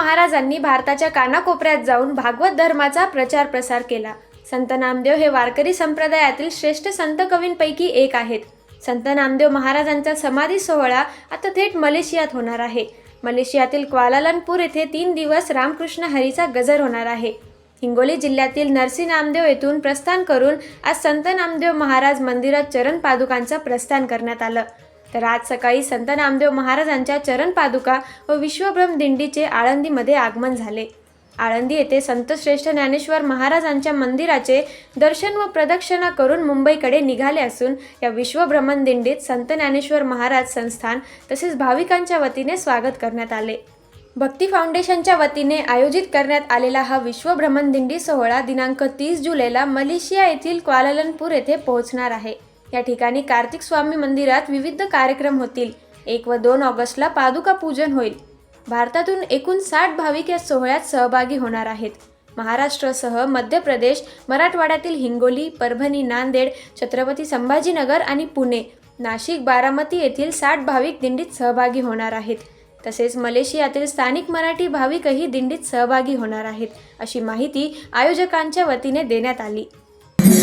महाराजांनी भारताच्या कानाकोपऱ्यात जाऊन भागवत धर्माचा प्रचार प्रसार केला. संत नामदेव हे वारकरी संप्रदायातील श्रेष्ठ संत कवींपैकी एक आहेत. संत नामदेव महाराजांचा समाधी सोहळा आता थेट मलेशियात होणार आहे. मलेशियातील क्वालालनपूर येथे तीन दिवस रामकृष्ण हरीचा गजर होणार आहे. हिंगोली जिल्ह्यातील नरसी नामदेव येथून प्रस्थान करून आज संत नामदेव महाराज मंदिरात चरण पादुकांचं प्रस्थान करण्यात आलं. तर आज सकाळी संत नामदेव महाराजांच्या चरण पादुका व विश्वभ्रम दिंडीचे आळंदीमध्ये आगमन झाले. आळंदी येथे संतश्रेष्ठ ज्ञानेश्वर महाराजांच्या मंदिराचे दर्शन व प्रदक्षिणा करून मुंबईकडे निघाले असून या विश्वभ्रमण दिंडीत संत ज्ञानेश्वर महाराज संस्थान तसेच भाविकांच्या वतीने स्वागत करण्यात आले. भक्ती फाउंडेशनच्या वतीने आयोजित करण्यात आलेला हा विश्वभ्रमण दिंडी सोहळा दिनांक तीस जुलैला मलेशिया येथील क्वालालनपूर येथे पोहोचणार आहे. या ठिकाणी कार्तिक स्वामी मंदिरात विविध कार्यक्रम होतील. एक व दोन ऑगस्टला पादुका पूजन होईल. भारतातून एकूण साठ भाविक या सोहळ्यात सहभागी होणार आहेत. महाराष्ट्रसह मध्य प्रदेश मराठवाड्यातील हिंगोली परभणी नांदेड छत्रपती संभाजीनगर आणि पुणे नाशिक बारामती येथील साठ भाविक दिंडीत सहभागी होणार आहेत. तसेच मलेशियातील स्थानिक मराठी भाविकही दिंडीत सहभागी होणार आहेत अशी माहिती आयोजकांच्या वतीने देण्यात आली.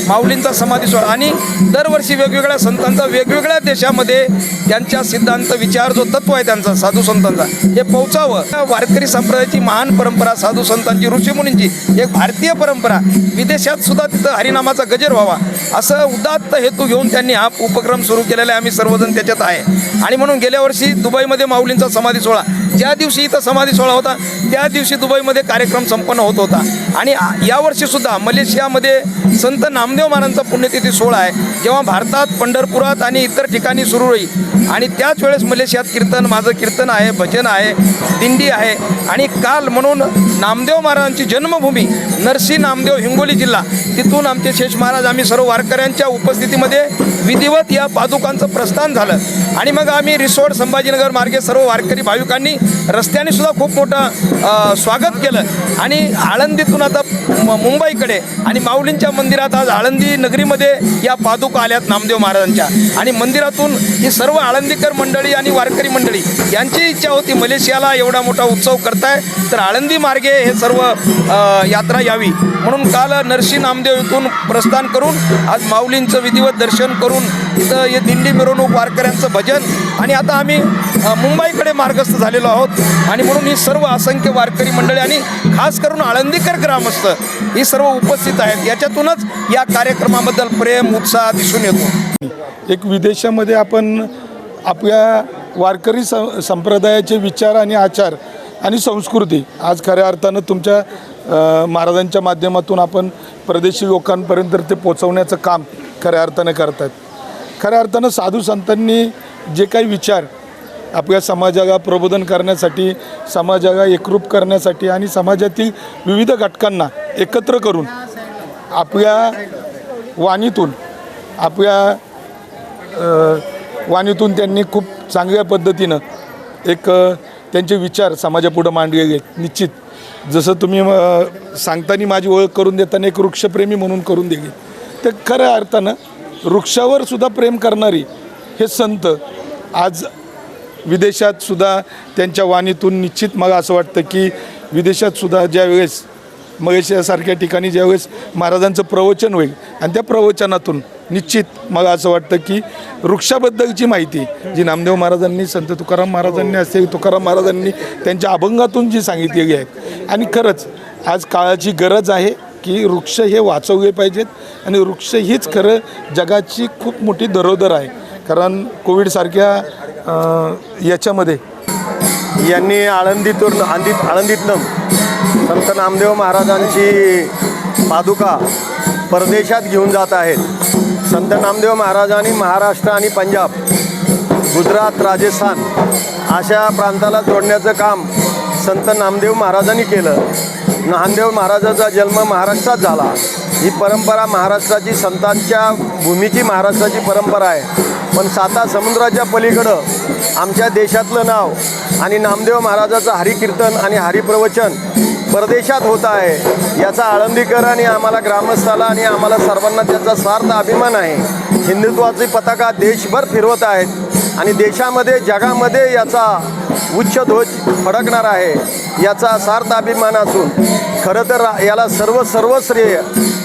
माऊलींचा समाधी सोहळा आणि दरवर्षी वेगवेगळ्या संतांचा वेगवेगळ्या देशामध्ये त्यांच्या सिद्धांत विचार जो तत्व आहे त्यांचा साधू संतांचा हे पोहोचावं. वारकरी संप्रदायाची महान परंपरा साधू संतांची ऋषीमुनींची एक भारतीय परंपरा. विदेशात सुद्धा तिथं हरिनामाचा गजर व्हावा. असं उदात्त हेतू घेऊन त्यांनी हा उपक्रम सुरू केलेला आहे. आम्ही सर्वजण त्याच्यात आहे. आणि म्हणून गेल्या वर्षी दुबईमध्ये माऊलींचा समाधी सोहळा ज्या दिवशी इथं समाधी सोहळा होता त्या दिवशी दुबईमध्ये कार्यक्रम संपन्न होत होता. आणि यावर्षीसुद्धा मलेशियामध्ये संत नामदेव महाराजांचा पुण्यतिथी सोहळा आहे. जेव्हा भारतात पंढरपुरात आणि इतर ठिकाणी सुरू होईल. आणि त्याच वेळेस मलेशियात कीर्तन माझं कीर्तन आहे भजन आहे दिंडी आहे. आणि काल म्हणून नामदेव महाराजांची जन्मभूमी नरसी नामदेव हिंगोली जिल्हा. तिथून आमचे शेष महाराज आम्ही सर्व वारकऱ्यांच्या उपस्थितीमध्ये विधिवत या पादुकांचं प्रस्थान झालं. आणि मग आम्ही रिसोड संभाजीनगर मार्गे सर्व वारकरी भाविकांनी रस्त्याने सुद्धा खूप मोठं स्वागत केलं. आणि आळंदीतून आता म- मुंबईकडे आणि माऊलींच्या मंदिरात आज आळंदी नगरीमध्ये या पादुका आल्यात नामदेव महाराजांच्या. आणि मंदिरातून ही सर्व आळंदीकर मंडळी आणि वारकरी मंडळी यांची इच्छा होती मलेशियाला एवढा मोठा उत्सव करताय तर आळंदी मार्गे हे सर्व यात्रा यावी. म्हणून काल नरसी नामदेव इथून प्रस्थान करून आज माऊलींचं विधिवत दर्शन करून इथं हे दिंडी मिरवणूक वारकऱ्यांचं भजन आणि आता आम्ही मुंबईकडे मार्गस्थ झालेलो आहोत. आणि म्हणून ही सर्व असंख्य वारकरी मंडळी आणि खास करून आळंदीकर ग्रामस्थ ही सर्व उपस्थित आहेत. याच्यातूनच या कार्यक्रमाबद्दल प्रेम उत्साह दिसून येतो. एक विदेशामध्ये आपण आपल्या वारकरी स संप्रदायाचे विचार आणि आचार आणि संस्कृती आज खऱ्या अर्थानं तुमच्या महाराजांच्या माध्यमातून आपण परदेशी लोकांपर्यंत ते पोचवण्याचं काम खऱ्या अर्थानं करतात खऱ्या अर्थानं साधू संतांनी जे काही विचार आपल्या समाजाला प्रबोधन करण्यासाठी समाजाला एकरूप करण्यासाठी आणि समाजातील विविध घटकांना एकत्र करून आपल्या वाणीतून आपल्या वाणीतून त्यांनी खूप चांगल्या पद्धतीनं एक त्यांचे विचार समाजापुढं मांडले गेले. निश्चित. जसं तुम्ही अ, सांगताना माझी ओळख करून देताना एक वृक्षप्रेमी म्हणून करून दिली. तर खऱ्या अर्थानं वृक्षावर सुद्धा प्रेम करणारी हे संत आज विदेशात सुद्धा त्यांच्या वाणीतून निश्चित मला असं वाटतं की विदेशातसुद्धा ज्यावेळेस मलेशियासारख्या ठिकाणी ज्यावेळेस महाराजांचं प्रवचन होईल आणि त्या प्रवचनातून निश्चित मला असं वाटतं की वृक्षाबद्दलची माहिती जी नामदेव महाराजांनी संत तुकाराम महाराजांनी असेल तुकाराम महाराजांनी त्यांच्या अभंगातून जी सांगितलेली आहे. आणि खरंच आज काळाची गरज आहे की वृक्ष हे वाचवले पाहिजेत आणि वृक्ष हीच खरं जगाची खूप मोठी दरोदर आहे. कारण कोविडसारख्या याच्यामध्ये यांनी आळंदीतून आंदीत आळंदीतनं संत नामदेव महाराजांची पादुका परदेशात घेऊन जात आहेत. संत नामदेव महाराजांनी महाराष्ट्र आणि पंजाब गुजरात राजस्थान अशा प्रांताला जोडण्याचं काम संत नामदेव महाराजांनी केलं. नामदेव महाराजाचा जन्म महाराष्ट्रात झाला. ही परंपरा महाराष्ट्राची संतांच्या भूमीची महाराष्ट्राची परंपरा आहे. पण साता समुद्राच्या पलीकडं आमच्या देशातलं नाव आणि नामदेव महाराजाचं हरिकीर्तन आणि हरिप्रवचन परदेशात होत आहे याचा आळंदीकर आणि आम्हाला ग्रामस्थाला आणि आम्हाला सर्वांना त्याचा सार्थ अभिमान आहे. हिंदुत्वाची पताका देशभर फिरवत आहेत आणि देशामध्ये जगामध्ये याचा उच्च ध्वज फडकणार आहे याचा सार्थ अभिमान असून खरं तर रा- याला सर्व सर्व श्रेय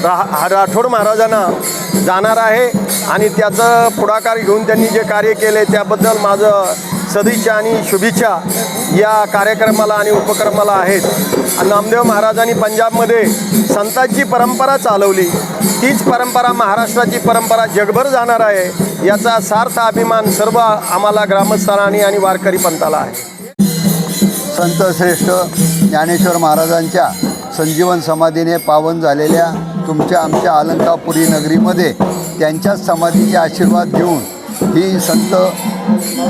रा राठोड महाराजांना जाणार आहे आणि त्याचं पुढाकार घेऊन त्यांनी जे कार्य केले त्याबद्दल माझं सदिच्छा आणि शुभेच्छा या कार्यक्रमाला आणि उपक्रमाला आहेत. आणि नामदेव महाराजांनी पंजाबमध्ये संतांची परंपरा चालवली. तीच परंपरा महाराष्ट्राची परंपरा जगभर जाणार आहे याचा सार्थ अभिमान सर्व आम्हाला ग्रामस्थांनी आणि वारकरी पंथाला आहे. संतश्रेष्ठ ज्ञानेश्वर महाराजांच्या संजीवन समाधीने पावन झालेल्या तुमच्या आमच्या अलंकापुरी नगरीमध्ये त्यांच्याच समाधीचे आशीर्वाद घेऊन ही संत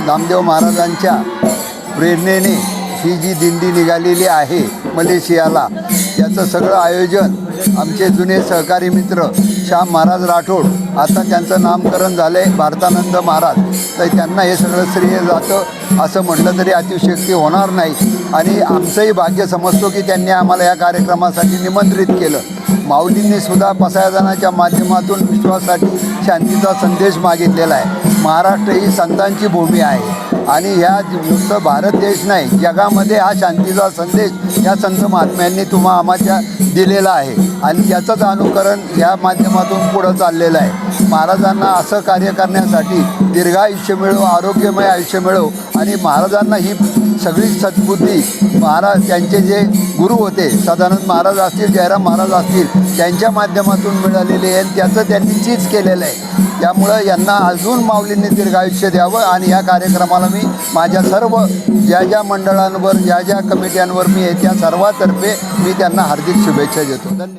नामदेव महाराजांच्या प्रेरणेने ही जी दिंडी निघालेली आहे मलेशियाला याचं सगळं आयोजन आमचे जुने सहकारी मित्र श्याम महाराज राठोड आता त्यांचं नामकरण झालं आहे भारतानंद महाराज. तर त्यांना हे सगळं श्रेय जातं असं म्हटलं तरी अतिशयोक्ती होणार नाही. आणि आमचंही भाग्य समजतो की त्यांनी आम्हाला या कार्यक्रमासाठी निमंत्रित केलं. माऊलींनी सुद्धा पसायदानाच्या माध्यमातून विश्वासाठी शांतीचा संदेश मागितलेला आहे. महाराष्ट्र ही संतांची भूमी आहे आणि ह्या नुसतं भारत देश नाही जगामध्ये हा शांतीचा संदेश या संत महात्म्यांनी तुम्हा आम्हाला दिलेला आहे. आणि त्याचंच अनुकरण या माध्यमातून पुढं चाललेलं आहे. महाराजांना असं कार्य करण्यासाठी दीर्घायुष्य मिळो आरोग्यमय आयुष्य मिळो आणि महाराजांना ही सगळी सद्बुद्धी महाराज त्यांचे जे गुरु होते सदानंद महाराज असतील जयराम महाराज असतील त्यांच्या माध्यमातून मिळालेले आहे त्याचं त्यांनी चीज केलेलं आहे. त्यामुळं यांना अजून माऊलींनी दीर्घायुष्य द्यावं आणि या कार्यक्रमाला मी माझ्या सर्व ज्या ज्या मंडळांवर ज्या ज्या कमिट्यांवर मी आहे त्या सर्वातर्फे मी त्यांना हार्दिक शुभेच्छा देतो. धन्यवाद.